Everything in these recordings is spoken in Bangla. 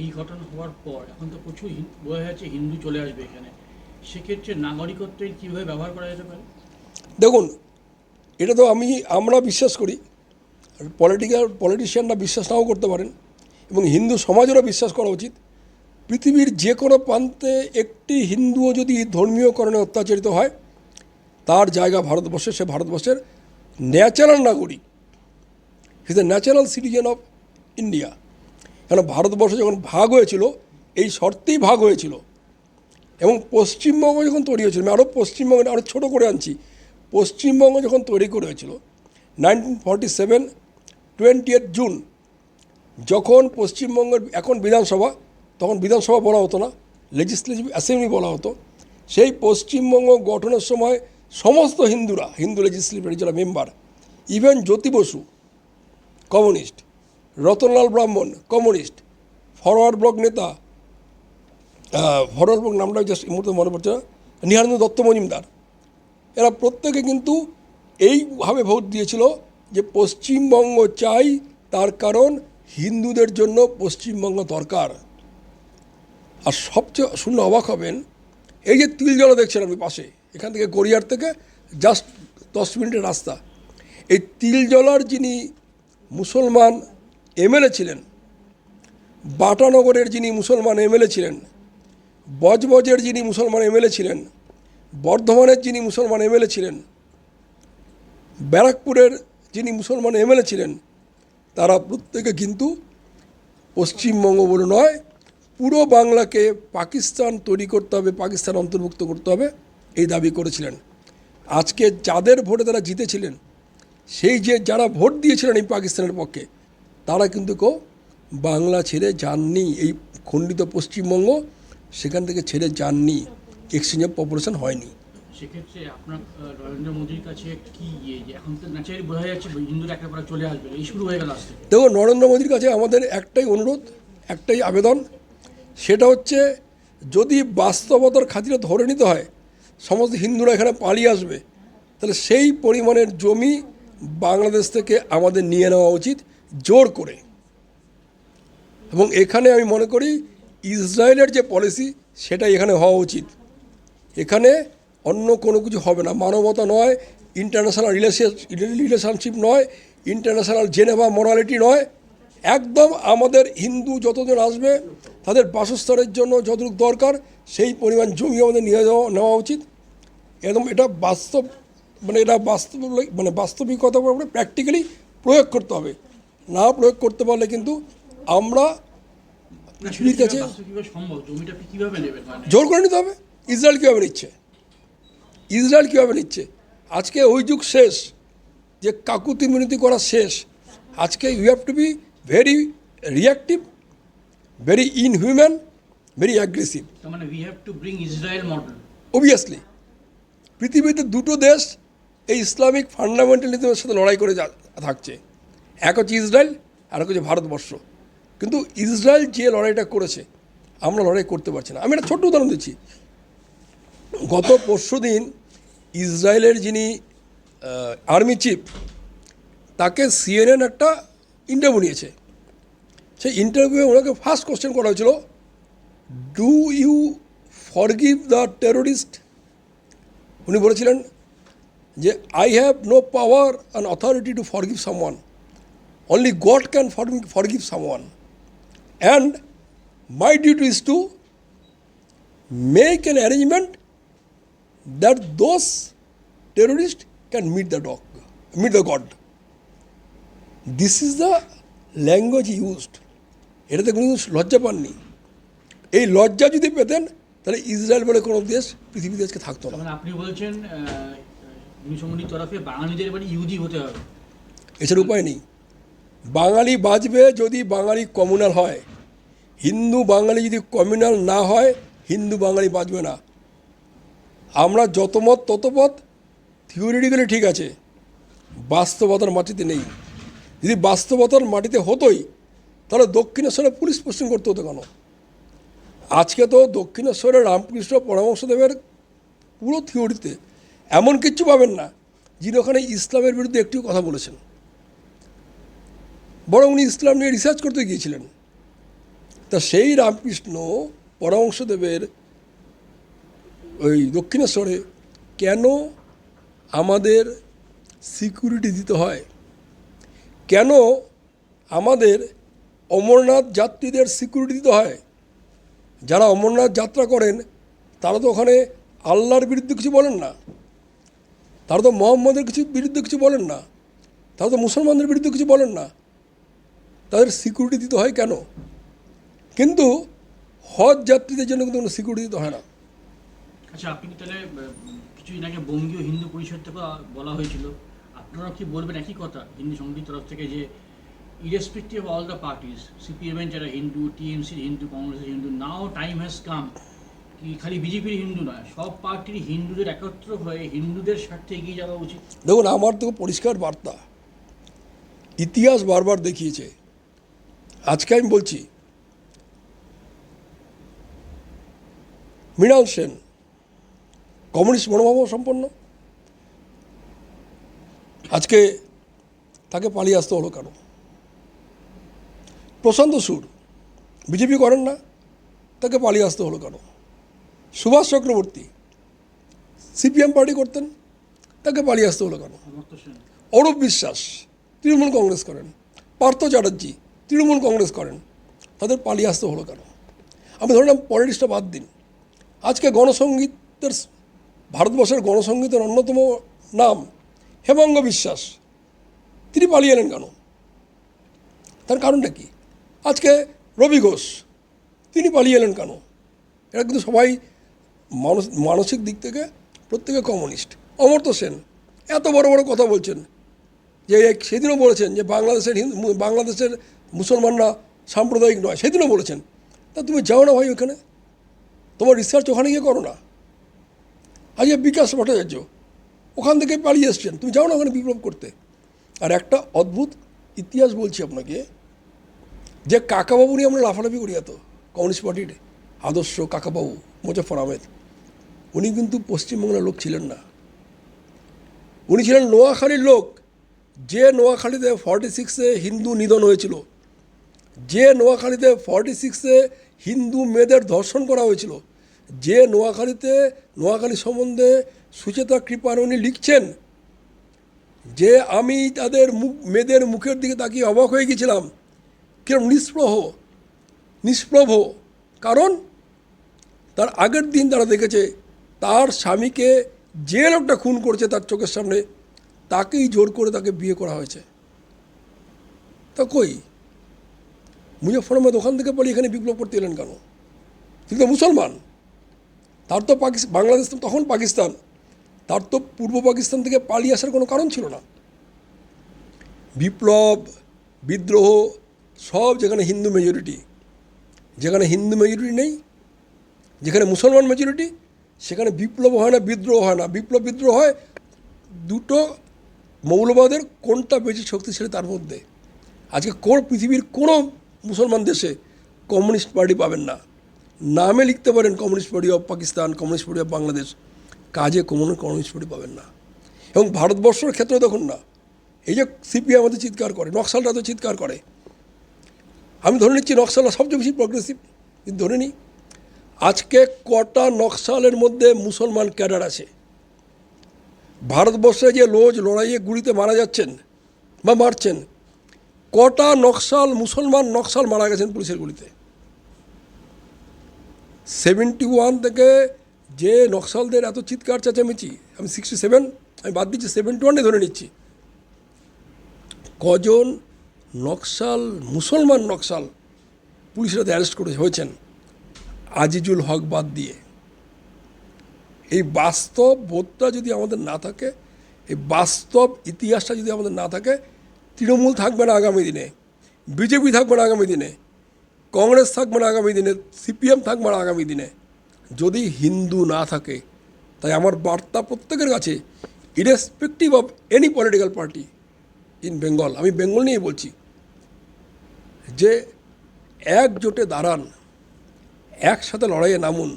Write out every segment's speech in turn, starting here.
এই ঘটনা হওয়ার পর এখন তো প্রচুর বোঝা যাচ্ছে হিন্দু চলে আসবে এখানে। সেক্ষেত্রে নাগরিকত্বের কীভাবে ব্যবহার করা যেতে পারে? দেখুন, এটা তো আমি, আমরা বিশ্বাস করি। পলিটিক্যাল, পলিটিশিয়ানরা বিশ্বাস নাও করতে পারেন এবং হিন্দু সমাজেরও বিশ্বাস করা উচিত। পৃথিবীর যে কোনো প্রান্তে একটি হিন্দুও যদি ধর্মীয় কারণে অত্যাচারিত হয়, তার জায়গা ভারতবর্ষে সে ভারতবর্ষের ন্যাচারাল নাগরিক। Is a natural citizen of India কেন ভারতবর্ষ যখন ভাগ হয়েছিল, এই শর্তেই ভাগ হয়েছিল। এবং পশ্চিমবঙ্গ যখন তৈরি হয়েছিল, আমি আরও পশ্চিমবঙ্গ আরও ছোটো করে আনছি। পশ্চিমবঙ্গ যখন তৈরি করে হয়েছিল nineteen forty seven twenty eight June যখন পশ্চিমবঙ্গের এখন বিধানসভা, তখন বিধানসভা বলা হতো না লেজিসলেটিভ অ্যাসেম্বলি বলা হতো। সেই পশ্চিমবঙ্গ গঠনের সময় সমস্ত হিন্দুরা, হিন্দু লেজিসলেটিভ যারা member even Jyoti Basu communist Ratanlal ব্রাহ্মণ, কমিউনিস্ট ফরওয়ার্ড ব্লক নেতা ফরওয়ার্ড ব্লক নামটা জাস্ট এই মুহূর্তে মনে পড়ছে না দত্ত মজুমদার। এরা প্রত্যেকে কিন্তু এইভাবে ভোট দিয়েছিল যে পশ্চিমবঙ্গ চাই, তার কারণ হিন্দুদের জন্য পশ্চিমবঙ্গ দরকার। আর সবচেয়ে শুনলে অবাক হবেন, এই যে তিলজলা দেখছেন আপনি পাশে, এখান থেকে গড়িয়ার থেকে জাস্ট দশ মিনিটের রাস্তা, এই তিলজলার যিনি মুসলমান এমএলএ ছিলেন। বাটানগরের যিনি মুসলমান এমএলএ ছিলেন, বজবজের যিনি মুসলমান এমএলএ ছিলেন, বর্ধমানের যিনি মুসলমান এমএলএ ছিলেন, ব্যারাকপুরের যিনি মুসলমান এমএলএ ছিলেন, তারা প্রত্যেকে কিন্তু পশ্চিমবঙ্গ বলে নয়, পুরো বাংলাকে পাকিস্তান তৈরি করতে হবে, পাকিস্তান অন্তর্ভুক্ত করতে হবে, এই দাবি করেছিলেন। আজকে যাদের ভোটে তারা জিতেছিলেন, সেই যে যারা ভোট দিয়েছিলেন এই পাকিস্তানের পক্ষে তারা কিন্তু কেউ বাংলা ছেড়ে যাননি। এই খণ্ডিত পশ্চিমবঙ্গ সেখান থেকে ছেড়ে যাননি। এক্সচেঞ্জ অফ পপুলেশন হয়নি। সেক্ষেত্রে আপনার নরেন্দ্র মোদীর কাছে কি ইয়ে এখন তো ন্যাচারালি বোঝা যাচ্ছে হিন্দুরা একেবারে চলে আসবে। এই শুরু হয়ে গেল আজ দেখো নরেন্দ্র মোদীর কাছে আমাদের একটাই অনুরোধ একটাই আবেদন সেটা হচ্ছে যদি বাস্তবতার খাতিরে ধরে নিতে হয় সমস্ত হিন্দুরা এখানে পালিয়ে আসবে তাহলে সেই পরিমাণের জমি বাংলাদেশ থেকে আমাদের নিয়ে নেওয়া উচিত। জোর করে। এবং এখানে আমি মনে করি ইসরায়েলের যে পলিসি, সেটাই এখানে হওয়া উচিত। এখানে অন্য কোনো কিছু হবে না। মানবতা নয় ইন্টারন্যাশনাল রিলেশন রিলেশনশিপ নয় ইন্টারন্যাশনাল জেনেভা মোরালিটি নয়। একদম আমাদের হিন্দু যতজন আসবে, তাদের বাসস্থানের জন্য যতটুকু দরকার, সেই পরিমাণ জমি আমাদের নিয়ে যাওয়া নেওয়া উচিত। একদম এটা বাস্তব মানে এটা বাস্তব মানে বাস্তবিকতা প্র্যাকটিক্যালি প্রয়োগ করতে হবে। না প্রয়োগ করতে পারলে কিন্তু আমরা পৃথিবীর কাছে মানে? জোর করে নিতে হবে। ইসরায়েল কীভাবে নিচ্ছে? ইসরায়েল কীভাবে নিচ্ছে? আজকে ওই যুগ শেষ যে কাকুতি মিনতি করা শেষ। আজকে you have to be very reactive very inhuman very aggressive মানে অবভিয়াসলি পৃথিবীতে দুটো দেশ এই ইসলামিক ফান্ডামেন্টালিজমের সাথে লড়াই করে যা- থাকছে। এক হচ্ছে ইসরায়েল আর এক হচ্ছে ভারতবর্ষ। কিন্তু ইসরায়েল যে লড়াইটা করেছে, আমরা লড়াই করতে পারছি না। আমি একটা ছোট্ট উদাহরণ দিচ্ছি। গত পরশু দিন ইসরায়েলের যিনি আর্মি চিফ, তাকে সিএনএন একটা ইন্টারভিউ নিয়েছে। সেই ইন্টারভিউয়ে ওনাকে ফার্স্ট কোশ্চেন করা হয়েছিল do you forgive the terrorist উনি বলেছিলেন যে I have no power and authority to forgive someone only God can forgive someone and my duty is to make an arrangement that those terrorists can meet the dog meet the God this is the language used এটাতে কোনো লজ্জা পাননি। এই লজ্জা যদি পেতেন তাহলে ইসরায়েল বলে কোনো দেশ পৃথিবীতে আজকে থাকতো না। আপনি বলছেন তরফে বাঙালিদের এবারে ইহুদি হতে হবে। এছাড়া উপায় নেই। বাঙালি বাঁচবে যদি বাঙালি কমিউনাল হয়। হিন্দু বাঙালি যদি কমিউনাল না হয়, হিন্দু বাঙালি বাঁচবে না। আমরা যত মত, তত পথ থিওরিটিক্যালি ঠিক আছে। বাস্তবতার মাটিতে নেই। যদি বাস্তবতার মাটিতে হতোই, তাহলে দক্ষিণেশ্বরে পুলিশ পোস্টিং করতে হতো কেন? আজকে তো দক্ষিণেশ্বরের রামকৃষ্ণ পরামর্শদেবের পুরো থিওরিতে এমন কিচ্ছু পাবেন না, যিনি ওখানে ইসলামের বিরুদ্ধে একটিও কথা বলেছেন। বরং উনি ইসলাম নিয়ে রিসার্চ করতে গিয়েছিলেন। তা সেই রামকৃষ্ণ পরমংশদেবের ওই দক্ষিণেশ্বরে কেন আমাদের সিকিউরিটি দিতে হয়? কেন আমাদের অমরনাথ যাত্রীদের সিকিউরিটি দিতে হয়? যারা অমরনাথ যাত্রা করেন, তারা তো ওখানে আল্লাহর বিরুদ্ধে কিছু বলেন না। তারা তো মোহাম্মদের কিছু বিরুদ্ধে কিছু বলেন না। তারা তো মুসলমানদের বিরুদ্ধে কিছু বলেন না। তাদের সিকিউরিটি দিতে হয় কেন? কিন্তু হজ যাত্রীদের জন্য কিন্তু কোনো সিকিউরিটি দিতে হয় না। আচ্ছা আপনি তাহলে কিছুদিন আগে বঙ্গীয় হিন্দু পরিষদ থেকে বলা হয়েছিল। আপনারা কি বলবেন একই কথা? হিন্দু সংগঠনের তরফ থেকে যে ইরেসপেক্টিভ অল দ্য পার্টিস সিপিএমের যারা হিন্দু টিএমসির হিন্দু কংগ্রেসের Hindu now time has come কি খালি বিজেপির হিন্দু নয় সব পার্টির হিন্দুদের একত্র হয়ে হিন্দুদের স্বার্থে এগিয়ে যাওয়া উচিত। দেখুন আমার তো পরিষ্কার বার্তা। ইতিহাস বারবার দেখিয়েছে আজকে আমি বলছি মৃণাল সেন কমিউনিস্ট মনোভাব সম্পন্ন। আজকে তাকে পালিয়ে আসতে হলো কেন? প্রশান্ত সুর বিজেপি করেন না তাকে পালিয়ে আসতে হলো কেন? সুভাষ চক্রবর্তী সিপিএম পার্টি করতেন তাকে পালিয়ে আসতে হলো কেন? অরূপ বিশ্বাস তৃণমূল কংগ্রেস করেন পার্থ চ্যাটার্জি তৃণমূল কংগ্রেস করেন, তাদের পালিয়ে আসতে হলো কেন? আমি ধরলাম পলিটিক্সটা বাদ দিন। আজকে গণসঙ্গীতের ভারতবর্ষের গণসঙ্গীতের অন্যতম নাম হেমঙ্গ বিশ্বাস। তিনি পালিয়ে এলেন কেন? তার কারণটা কি? আজকে রবি ঘোষ, তিনি পালিয়ে এলেন কেন? এরা কিন্তু সবাই মানস মানসিক দিক থেকে প্রত্যেকে কমিউনিস্ট। অমর্ত্য সেন, এত বড় বড় কথা বলছেন যে, সেদিনও বলেছেন যে, বাংলাদেশের বাংলাদেশের মুসলমানরা সাম্প্রদায়িক নয়, সেদিনও বলেছেন, তা তুমি যাও না ভাই ওখানে? তোমার রিসার্চ ওখানে গিয়ে করো না। আজকে বিকাশ ভট্টাচার্য ওখান থেকে পালিয়ে এসছেন, তুমি যাও না ওখানে বিপ্লব করতে। আর একটা অদ্ভুত ইতিহাস বলছি আপনাকে, যে কাকাবাবু নিয়ে আমরা লাফালাফি করি এত, কমিউনিস্ট পার্টির আদর্শ কাকাবাবু মোজাফর আহমেদ, উনি কিন্তু পশ্চিমবাংলার লোক ছিলেন না। উনি ছিলেন নোয়াখালীর লোক, যে নোয়াখালীতে ফর্টি সিক্সে হিন্দু নিধন হয়েছিল যে নোয়াখালীতে ফর্টি সিক্সে হিন্দু মেয়েদের ধর্ষণ করা হয়েছিল, যে নোয়াখালীতে, নোয়াখালী সম্বন্ধে সুচেতা কৃপার উনি লিখছেন যে, আমি তাদের মুখ, মেয়েদের মুখের দিকে তাকিয়ে অবাক হয়ে গেছিলাম। কিরম নিষ্প্রভ নিষ্প্রভ। কারণ তার আগের দিন তারা দেখেছে, তার স্বামীকে যে লোকটা খুন করছে তার চোখের সামনে, তাকেই জোর করে তাকে বিয়ে করা হয়েছে। তা কই? মুজফর আহমেদ ওখান থেকে পালিয়ে এখানে বিপ্লব করতে এলেন কেন? তিনি তো মুসলমান। তার তো পাকিস্তান বাংলাদেশ তখন পাকিস্তান। তার তো পূর্ব পাকিস্তান থেকে পালিয়ে আসার কোনো কারণ ছিল না। বিপ্লব, বিদ্রোহ, সব যেখানে হিন্দু মেজরিটি যেখানে হিন্দু মেজরিটি নেই, যেখানে মুসলমান মেজরিটি সেখানে বিপ্লব হয় না, বিদ্রোহ হয় না। বিপ্লব, বিদ্রোহ হয় দুটো মৌলবাদের কোনটা বেশি শক্তিশালী তার মধ্যে। আজকে কোন পৃথিবীর কোনো মুসলমান দেশে কমিউনিস্ট পার্টি পাবেন না। নামে লিখতে পারেন communist party of Pakistan, communist party of Bangladesh. কাজে কোনো কমিউনিস্ট পার্টি পাবেন না। এবং ভারতবর্ষের ক্ষেত্রে দেখুন না, এই যে সিপিআই আমাদের চিৎকার করে নকশালরা তো চিৎকার করে। আমি ধরে নিচ্ছি নকশালরা সবচেয়ে বেশি প্রগ্রেসিভ কিন্তু ধরে নিই, আজকে কটা নকশালের মধ্যে মুসলমান ক্যাডার আছে? ভারতবর্ষে যে লোজ লড়াইয়ে গুলিতে মারা যাচ্ছেন বা মারছেন কটা নকশাল মুসলমান নকশাল মারা গেছেন পুলিশের গুলিতে? সেভেন্টি ওয়ান থেকে যে নকশালদের এত চিৎকার, চেঁচামেচি, আমি সিক্সটি সেভেন আমি বাদ দিচ্ছি সেভেন্টি ওয়ানে ধরে নিচ্ছি। কজন নকশাল, মুসলমান নকশাল পুলিশরা অ্যারেস্ট করে হয়েছেন? আজিজুল হক বাদ দিয়ে। এই বাস্তব বোধটা যদি আমাদের না থাকে, এই বাস্তব ইতিহাসটা যদি আমাদের না থাকে তৃণমূল থাকবে না আগামী দিনে, বিজেপি থাকবে না আগামী দিনে, কংগ্রেস থাকবে না আগামী দিনে, সিপিএম থাকবে না আগামী দিনে। যদি হিন্দু না থাকে, তাই আমার বার্তা প্রত্যেকের কাছে irrespective of any political party in Bengal আমি বেঙ্গল নিয়ে বলছি, যে একজোটে দাঁড়ান, একসাথে লড়াইয়ে নামুন,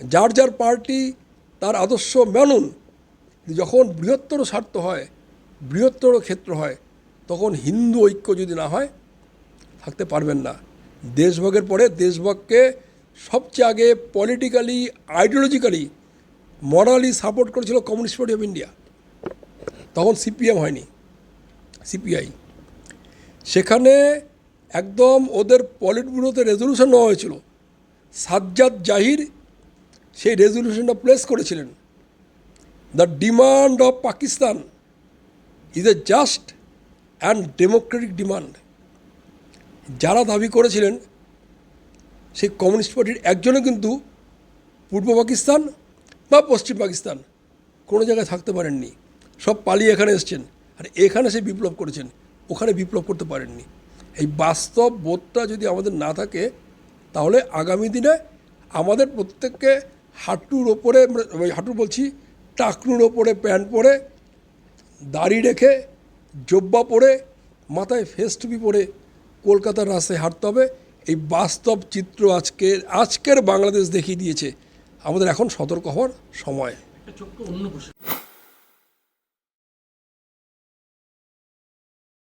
যার যার পার্টি তার আদর্শ মানুন যখন বৃহত্তর স্বার্থ হয়, বৃহত্তর ক্ষেত্র হয় তখন হিন্দু ঐক্য যদি না হয়, থাকতে পারবেন না। দেশভাগের পরে দেশভাগকে সবচেয়ে আগে পলিটিক্যালি আইডিওলজিক্যালি মরালি সাপোর্ট করেছিল কমিউনিস্ট পার্টি অফ ইন্ডিয়া তখন সিপিএম হয়নি সিপিআই সেখানে একদম ওদের পলিট ব্যুরোতে রেজলিউশন নেওয়া হয়েছিল। সাজ্জাদ জাহির সেই রেজলিউশনটা প্লেস করেছিলেন। The demand of Pakistan is a just and democratic demand যারা দাবি করেছিলেন, সেই কমিউনিস্ট পার্টির একজনও কিন্তু পূর্ব পাকিস্তান বা পশ্চিম পাকিস্তান কোনো জায়গায় থাকতে পারেননি। সব পালিয়ে এখানে এসছেন। আর এখানে সে বিপ্লব করেছেন। ওখানে বিপ্লব করতে পারেননি। এই বাস্তব বোধটা যদি আমাদের না থাকে, তাহলে আগামী দিনে আমাদের প্রত্যেককে হাঁটুর ওপরে মানে হাঁটু বলছি টাকরুর ওপরে, প্যান্ট পরে, দাড়ি রেখে জব্বা পরে মাথায় ফেস টুপি পরে কলকাতার রাস্তায় হাঁটতে হবে। এই বাস্তব চিত্র আজকের আজকের বাংলাদেশ দেখিয়ে দিয়েছে। আমাদের এখন সতর্ক হওয়ার সময়।